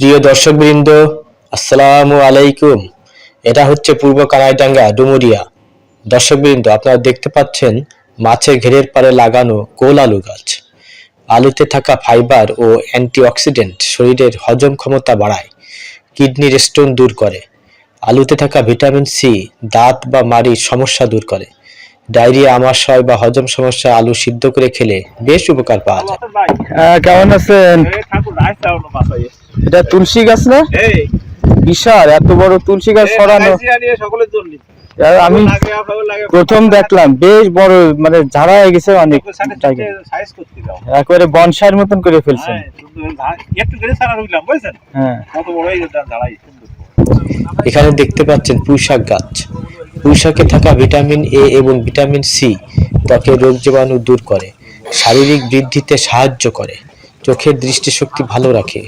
প্রিয় দর্শকবৃন্দ আসসালামু আলাইকুম। এটা হচ্ছে পূর্ব কানাইডাঙ্গা ডুমুরিয়া। দর্শকবৃন্দ আপনারা দেখতে পাচ্ছেন মাছের ঘেরের পারে লাগানো গোল আলু গাছ। আলুতে থাকা ফাইবার ও অ্যান্টিঅক্সিডেন্ট শরীরের হজম ক্ষমতা বাড়ায় কিডনির স্টোন দূর করে। আলুতে থাকা ভিটামিন সি দাঁত বা মাড়ির সমস্যা দূর করে। ডায়রিয়া আমাশয় বা হজম সমস্যা আলু সিদ্ধ করে খেলে বেশ উপকার পাওয়া যায়। কেমন আছেন? এটা তুলসী গাছ না? বিশাল এত বড় তুলসী গাছ সরানো আমি প্রথম দেখলাম বেশ বড় মানে ঝাড়া হয়ে গেছে অনেক। একেবারে বনসাইয়ের মতন করে ফেলছেন। হ্যাঁ এখানে দেখতে পাচ্ছেন পুঁইশাক গাছ। পুঁইশাকে থাকা ভিটামিন এ এবং ভিটামিন সি ত্বকের রোগ জীবাণু দূর করে শারীরিক বৃদ্ধিতে সাহায্য করে চোখের দৃষ্টিশক্তি ভালো রাখে